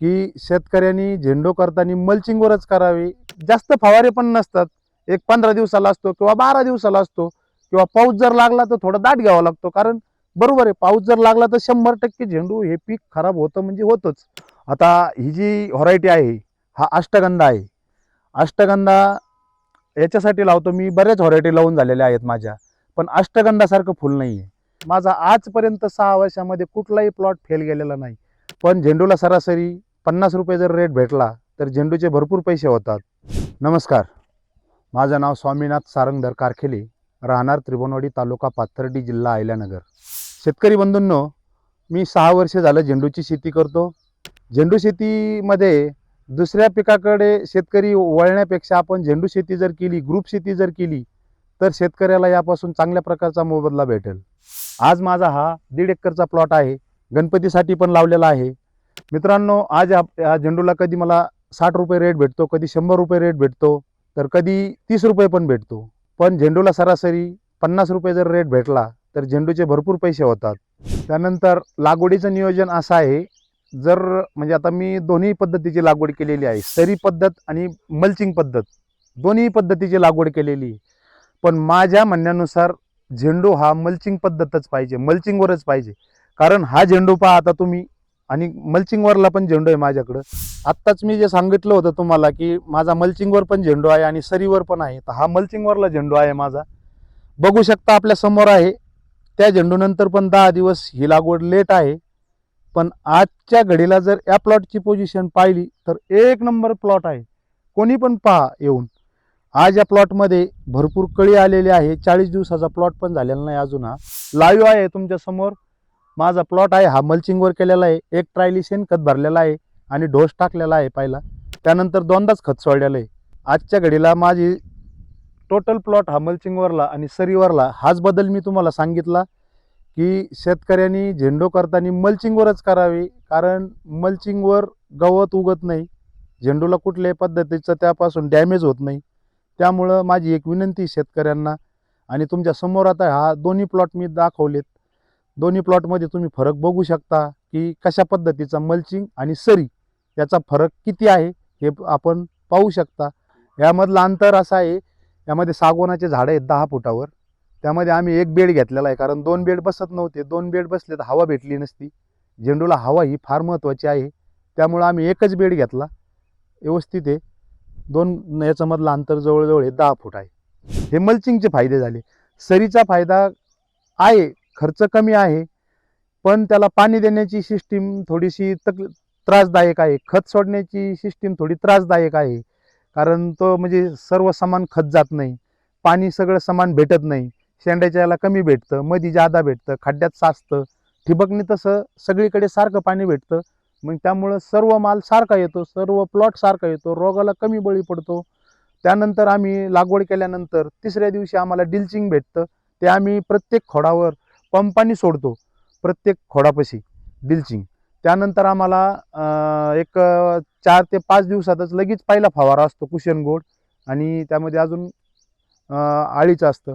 की शेतकऱ्यांनी झेंडू करताना मल्चिंगवरच करावे. जास्त फवारे पण नसतात. एक पंधरा दिवसाला असतो किंवा बारा दिवसाला असतो किंवा पाऊस जर लागला तर थोडा दाट घ्यावा लागतो. कारण बरोबर आहे पाऊस जर लागला तर शंभर टक्के झेंडू हे पीक खराब होतं म्हणजे होतंच. आता ही जी व्हरायटी आहे हा अष्टगंधा आहे. अष्टगंधा याच्यासाठी लावतो मी बऱ्याच व्हरायटी लावून झालेल्या आहेत माझ्या. पण अष्टगंधासारखं फुल नाही आहे माझा आजपर्यंत सहा वर्षामध्ये कुठलाही प्लॉट फेल गेलेला नाही. पण झेंडूला सरासरी पन्नास रुपये जर रेट भेटला तर झेंडूचे भरपूर पैसे होतात. नमस्कार. माझं नाव स्वामीनाथ सारंगधर कारखेले राहणार त्रिभुवनवाडी तालुका पाथर्डी जिल्हा अहिल्यानगर. शेतकरी बंधूंनो मी सहा वर्ष झालं झेंडूची शेती करतो. झेंडू शेतीमध्ये दुसऱ्या पिकाकडे शेतकरी वळण्यापेक्षा आपण झेंडू शेती जर केली ग्रुप शेती जर केली तर शेतकऱ्याला यापासून चांगल्या प्रकारचा मोबदला भेटेल. आज माझा हा दीड एकरचा प्लॉट आहे. गणपतीसाठी पण लावलेला आहे. मित्रांनो आज या झेंडूला कधी मला साठ रुपये रेट भेटतो कधी शंभर रुपये रेट भेटतो तर कधी तीस रुपये पण भेटतो. पण झेंडूला सरासरी पन्नास रुपये जर रेट भेटला तर झेंडूचे भरपूर पैसे होतात. त्यानंतर लागवडीचं नियोजन असं आहे जर म्हणजे आता मी दोन्ही पद्धतीची लागवड केलेली आहे सरी पद्धत आणि मल्चिंग पद्धत. दोन्ही पद्धतीची लागवड केलेली आहे. पण माझ्या म्हणण्यानुसार झेंडू हा मल्चिंग पद्धतच पाहिजे मल्चिंगवरच पाहिजे. कारण हा झेंडू पहा आता तुम्ही आणि मल्चिंगवरला पण झेंडू आहे माझ्याकडं. आत्ताच मी जे सांगितलं होतं तुम्हाला की माझा मल्चिंगवर पण झेंडू आहे आणि सरीवर पण आहे तर हा मल्चिंगवरला झेंडू आहे माझा. बघू शकता आपल्यासमोर आहे त्या झेंडूनंतर पण दहा दिवस ही लागवड लेट आहे पण आजच्या घडीला जर या प्लॉटची पोझिशन पाहिली तर एक नंबर प्लॉट आहे. कोणी पण पहा येऊन. आज या प्लॉटमध्ये भरपूर कळी आलेली आहे चाळीस दिवसाचा प्लॉट पण झालेला नाही अजून हा. लाईव्ह आहे तुमच्यासमोर माझा प्लॉट आहे हा मल्चिंगवर केलेला आहे एक ट्रायली शेणखत भरलेला आहे आणि डोस टाकलेला आहे पहिला. त्यानंतर दोनदाच खत सोडलेलं आहे. आजच्या घडीला माझी टोटल प्लॉट हा मल्चिंगवरला आणि सरीवरला हाच बदल मी तुम्हाला सांगितला की शेतकऱ्यांनी झेंडू करताना मल्चिंगवरच करावे कारण मल्चिंगवर गवत उगत नाही. झेंडूला कुठल्याही पद्धतीचं त्यापासून डॅमेज होत नाही. त्यामुळं माझी एक विनंती शेतकऱ्यांना आणि तुमच्यासमोर आता हा दोन्ही प्लॉट मी दाखवलेत. दोन्ही प्लॉटमध्ये तुम्ही फरक बघू शकता की कशा पद्धतीचा मल्चिंग आणि सरी याचा फरक किती आहे हे आपण पाहू शकता. यामधलं अंतर असं आहे यामध्ये सागवनाचे झाडं आहेत दहा फुटावर. त्यामध्ये आम्ही एक बेड घेतलेला आहे कारण दोन बेड बसत नव्हते. दोन बेड बसले तर हवा भेटली नसती. झेंडूला हवा ही फार महत्त्वाची आहे. त्यामुळं आम्ही एकच बेड घेतला. व्यवस्थित आहे. दोन याच्यामधलं अंतर जवळजवळ हे दहा फूट आहे. हे मल्चिंगचे फायदे झाले. सरीचा फायदा आहे खर्च कमी आहे पण त्याला पाणी देण्याची सिस्टीम थोडीशी तक त्रासदायक आहे. खत सोडण्याची सिस्टीम थोडी त्रासदायक आहे. कारण तो म्हणजे सर्व समान खत जात नाही. पाणी सगळं समान भेटत नाही. शेंड्याच्या याला कमी भेटतं मधी जादा भेटतं खड्ड्यात साचतं. ठिबकने तसं सगळीकडे सारखं पाणी भेटतं. मग त्यामुळं सर्व माल सारखा येतो सर्व प्लॉट सारखा येतो रोगाला कमी बळी पडतो. त्यानंतर आम्ही लागवड केल्यानंतर तिसऱ्या दिवशी आम्हाला डिल्चिंग भेटतं. ते आम्ही प्रत्येक खोडावर पंपानी सोडतो प्रत्येक खोडापाशी बिल्चिंग. त्यानंतर आम्हाला एक चार ते पाच दिवसातच लगेच पहिला फवारा असतो कुशन गोड आणि त्यामध्ये अजून आळीचं असतं.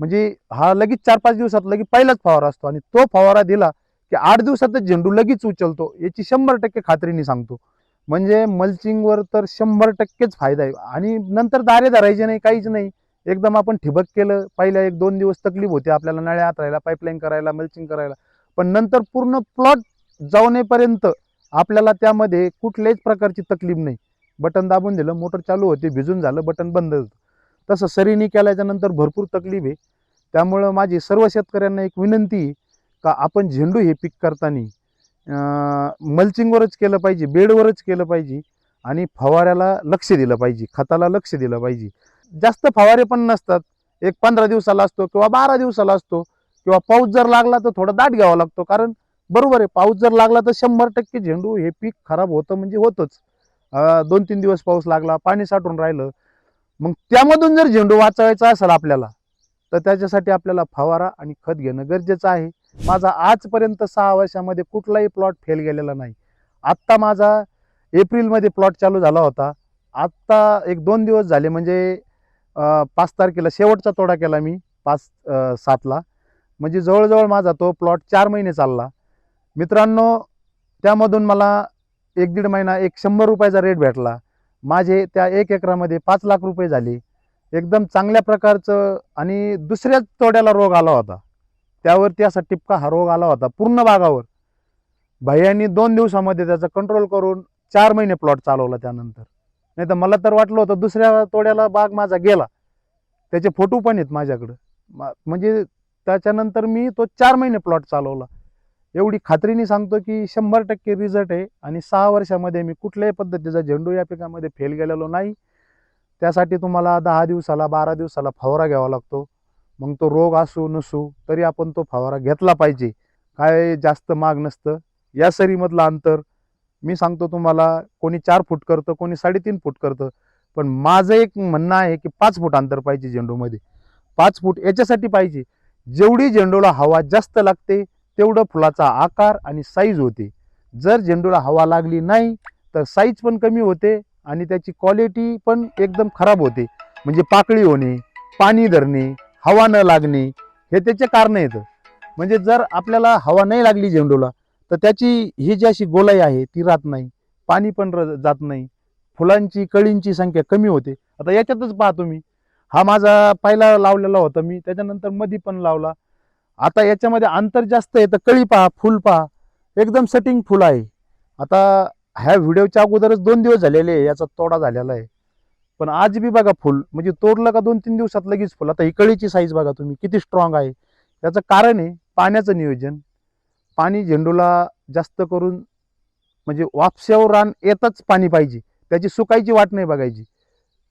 म्हणजे हा लगेच चार पाच दिवसात लगेच पहिलाच फवारा असतो आणि तो फवारा दिला की आठ दिवसातच झेंडू लगेच उचलतो. याची शंभर टक्के खात्रीने सांगतो. म्हणजे मल्चिंगवर तर शंभर टक्केच फायदा आहे. आणि नंतर दारे धरायचे नाही काहीच नाही. एकदम आपण ठिबक केलं पहिल्या एक दोन दिवस तकलीफ होते आपल्याला नळ्या हातरायला पाईपलाईन करायला मल्चिंग करायला. पण नंतर पूर्ण प्लॉट जाऊनेपर्यंत आपल्याला त्यामध्ये कुठल्याच प्रकारची तकलीफ नाही. बटन दाबून दिलं मोटर चालू होते भिजून झालं बटन बंद होतं. तसं सरीनी केल्याच्यानंतर भरपूर तकलीफ आहे. त्यामुळं माझी सर्व शेतकऱ्यांना एक विनंती आहे का आपण झेंडू हे पीक करताना मल्चिंगवरच केलं पाहिजे बेडवरच केलं पाहिजे आणि फवाऱ्याला लक्ष दिलं पाहिजे खताला लक्ष दिलं पाहिजे. जास्त फवारे पण नसतात. एक पंधरा दिवसाला असतो किंवा बारा दिवसाला असतो किंवा पाऊस जर लागला तर थोडा दाट घ्यावा लागतो. कारण बरोबर आहे पाऊस जर लागला तर शंभर टक्के झेंडू हे पीक खराब होतं म्हणजे होतंच. दोन तीन दिवस पाऊस लागला पाणी साठून राहिलं मग त्यामधून जर झेंडू वाचवायचा असेल आपल्याला तर त्याच्यासाठी आपल्याला फवारा आणि खत घेणं गरजेचं आहे. माझा आजपर्यंत सहा वर्षामध्ये कुठलाही प्लॉट फेल गेलेला नाही. आत्ता माझा एप्रिलमध्ये प्लॉट चालू झाला होता. आत्ता एक दोन दिवस झाले म्हणजे पाच तारखेला शेवटचा तोडा केला मी पाच सातला. म्हणजे जवळजवळ माझा तो प्लॉट चार महिने चालला. मित्रांनो त्यामधून मला एक दीड महिना एक शंभर रुपयाचा रेट भेटला. माझे त्या एक एकरामध्ये पाच लाख रुपये झाले. एकदम चांगल्या प्रकारचं आणि दुसऱ्याच तोड्याला रोग आला होता. त्यावरती असा टिपका हा रोग आला होता पूर्ण बागावर भैयांनी दोन दिवसामध्ये त्याचा कंट्रोल करून चार महिने प्लॉट चालवला त्यानंतर. नाही तर मला तर वाटलं होतं दुसऱ्या तोड्याला बाग माझा गेला. त्याचे फोटो पण आहेत माझ्याकडं. मा- म्हणजे त्याच्यानंतर मी तो चार महिने प्लॉट चालवला. एवढी खात्रीने सांगतो की शंभर टक्के रिझल्ट आहे आणि सहा वर्षामध्ये मी कुठल्याही पद्धतीचा झेंडू या पिकामध्ये फेल गेलेलो नाही. त्यासाठी तुम्हाला दहा दिवसाला बारा दिवसाला फवारा घ्यावा लागतो. मग तो रोग असू नसू तरी आपण तो फवारा घेतला पाहिजे. काय जास्त माग नसतं. या सरीमधलं अंतर मी सांगतो तुम्हाला कोणी चार फूट करतं कोणी साडेतीन फूट करतं. पण माझं एक म्हणणं आहे की पाच फूट अंतर पाहिजे झेंडूमध्ये. पाच फूट याच्यासाठी पाहिजे जेवढी झेंडूला हवा जास्त लागते तेवढं फुलाचा आकार आणि साईज होते. जर झेंडूला हवा लागली नाही तर साईज पण कमी होते आणि त्याची क्वालिटी पण एकदम खराब होते. म्हणजे पाकळी होणे पाणी धरणे हवा न लागणे हे त्याचे कारण येतं म्हणजे जर आपल्याला हवा नाही लागली झेंडूला तर त्याची ही जी अशी गोलाई आहे ती राहत नाही. पाणी पण र- जात नाही. फुलांची कळींची संख्या कमी होते. आता याच्यातच पहा तुम्ही. हा माझा पहिला लावलेला होता मी. त्याच्यानंतर मधी पण लावला. आता याच्यामध्ये अंतर जास्त आहे तर कळी पहा फुल पहा. एकदम सेटिंग फुल आहे. आता ह्या व्हिडिओच्या अगोदरच दोन दिवस झालेले आहे याचा तोडा झालेला आहे. पण आज बी बघा फुल. म्हणजे तोडलं का दोन तीन दिवसात लगेच फुल. आता ही कळीची साईज बघा तुम्ही किती स्ट्रॉंग आहे. याचं कारण आहे पाण्याचं नियोजन. पाणी झेंडूला जास्त करून म्हणजे वापशावर रान येतच पाणी पाहिजे. त्याची सुकायची वाट नाही बघायची.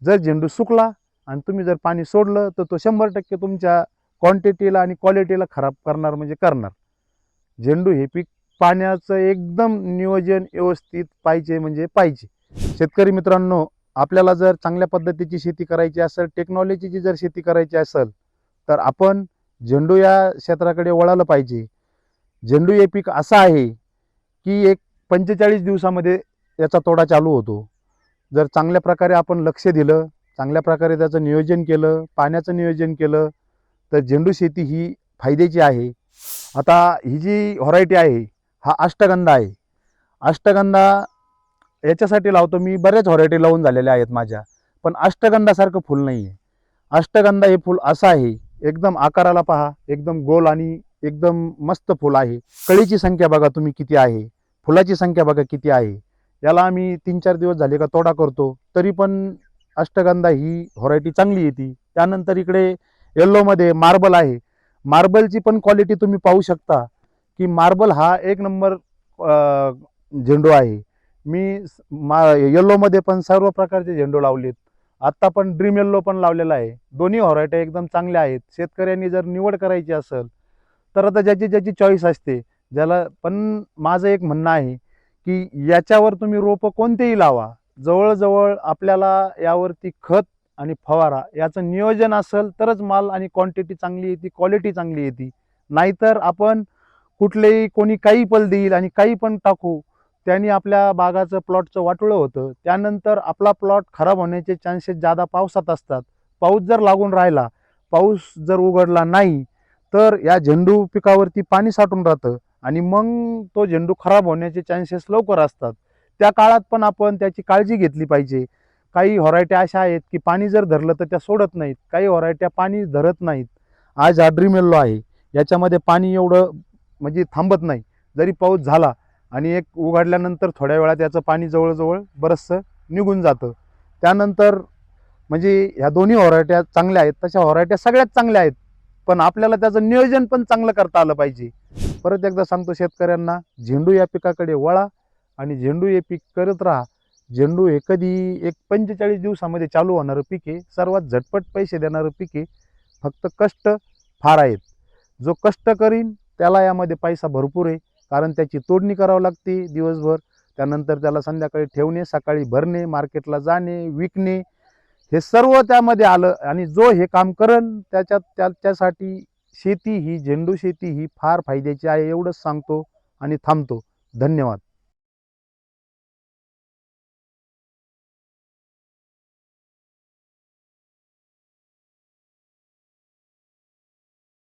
जर झेंडू सुकला आणि तुम्ही जर पाणी सोडलं तर तो शंभर टक्के तुमच्या क्वांटिटीला आणि क्वालिटीला खराब करणार म्हणजे करणार. झेंडू हे पीक पाण्याचं एकदम नियोजन व्यवस्थित पाहिजे म्हणजे पाहिजे. शेतकरी मित्रांनो आपल्याला जर चांगल्या पद्धतीची शेती करायची असेल टेक्नॉलॉजीची जर शेती करायची असेल तर आपण झेंडू या क्षेत्राकडे वळालं पाहिजे. झेंडू हे पीक असं आहे की एक पंचेचाळीस दिवसामध्ये याचा तोडा चालू होतो. जर चांगल्या प्रकारे आपण लक्ष दिलं चांगल्या प्रकारे त्याचं नियोजन केलं पाण्याचं नियोजन केलं तर झेंडू शेती ही फायद्याची आहे. आता ही जी व्हरायटी आहे हा अष्टगंधा आहे. अष्टगंधा याच्यासाठी लावतो मी बऱ्याच व्हरायटी लावून झालेल्या आहेत माझ्या पण अष्टगंधासारखं फुल नाही आहे अष्टगंधा हे फुल असं आहे एकदम आकाराला पहा एकदम गोल आणि एकदम मस्त फुल आहे. कळीची संख्या बघा तुम्ही किती आहे. फुलाची संख्या बघा किती आहे. याला आम्ही तीन चार दिवस झाले का तोडा करतो. तरी पण अष्टगंधा ही व्हरायटी चांगली येते. त्यानंतर इकडे येल्लोमध्ये मार्बल आहे. मार्बलची पण क्वालिटी तुम्ही पाहू शकता की मार्बल हा एक नंबर झेंडू आहे. मी मा येल्लोमध्ये पण सर्व प्रकारचे झेंडू लावलेत. आत्ता पण ड्रीम येल्लो पण लावलेला आहे. दोन्ही व्हरायटी एकदम चांगल्या आहेत. शेतकऱ्यांनी जर निवड करायची असेल तर आता ज्याची ज्याची चॉईस असते ज्याला पण माझं एक म्हणणं आहे की याच्यावर तुम्ही रोपं कोणतेही लावा. जवळजवळ आपल्याला यावरती खत आणि फवारा याचं नियोजन असेल तरच माल आणि क्वांटिटी चांगली येते क्वालिटी चांगली येते. नाहीतर आपण कुठलेही कोणी काही पल देईल आणि काही पण टाकू त्यांनी आपल्या बागाचं प्लॉटचं वाटोळं होतं. त्यानंतर आपला प्लॉट खराब होण्याचे चान्सेस जादा पावसात असतात. पाऊस जर लागून राहिला पाऊस जर उघडला नाही तर या झेंडू पिकावरती पाणी साठून राहतं आणि मग तो झेंडू खराब होण्याचे चान्सेस लवकर असतात. त्या काळात पण आपण त्याची काळजी घेतली पाहिजे. काही व्हरायट्या अशा आहेत की पाणी जर धरलं तर त्या सोडत नाहीत. काही व्हरायट्या पाणी धरत नाहीत. आज हा ड्रीम येल्लो आहे. याच्यामध्ये पाणी एवढं म्हणजे थांबत नाही. जरी पाऊस झाला आणि एक उघडल्यानंतर थोड्या वेळात याचं पाणी जवळजवळ बरंचसं निघून जातं. त्यानंतर म्हणजे ह्या दोन्ही व्हरायट्या चांगल्या आहेत. तशा व्हरायट्या सगळ्यात चांगल्या आहेत. पण आपल्याला त्याचं नियोजन पण चांगलं करता आलं पाहिजे. परत एकदा सांगतो शेतकऱ्यांना झेंडू या पिकाकडे वळा आणि झेंडू हे पीक करत राहा. झेंडू हे कधी एक पंचेचाळीस दिवसामध्ये चालू होणारं पीक आहे. सर्वात झटपट पैसे देणारं पीक आहे. फक्त कष्ट फार आहेत. जो कष्ट करीन त्याला यामध्ये पैसा भरपूर आहे. कारण त्याची तोडणी करावं लागते दिवसभर. त्यानंतर त्याला संध्याकाळी ठेवणे सकाळी भरणे मार्केटला जाणे विकणे हे सर्व त्यामध्ये आलं आणि जो हे काम करण त्याच्यात त्याच्यासाठी शेती ही झेंडू शेती ही फार फायद्याची आहे एवढंच सांगतो आणि थांबतो. धन्यवाद.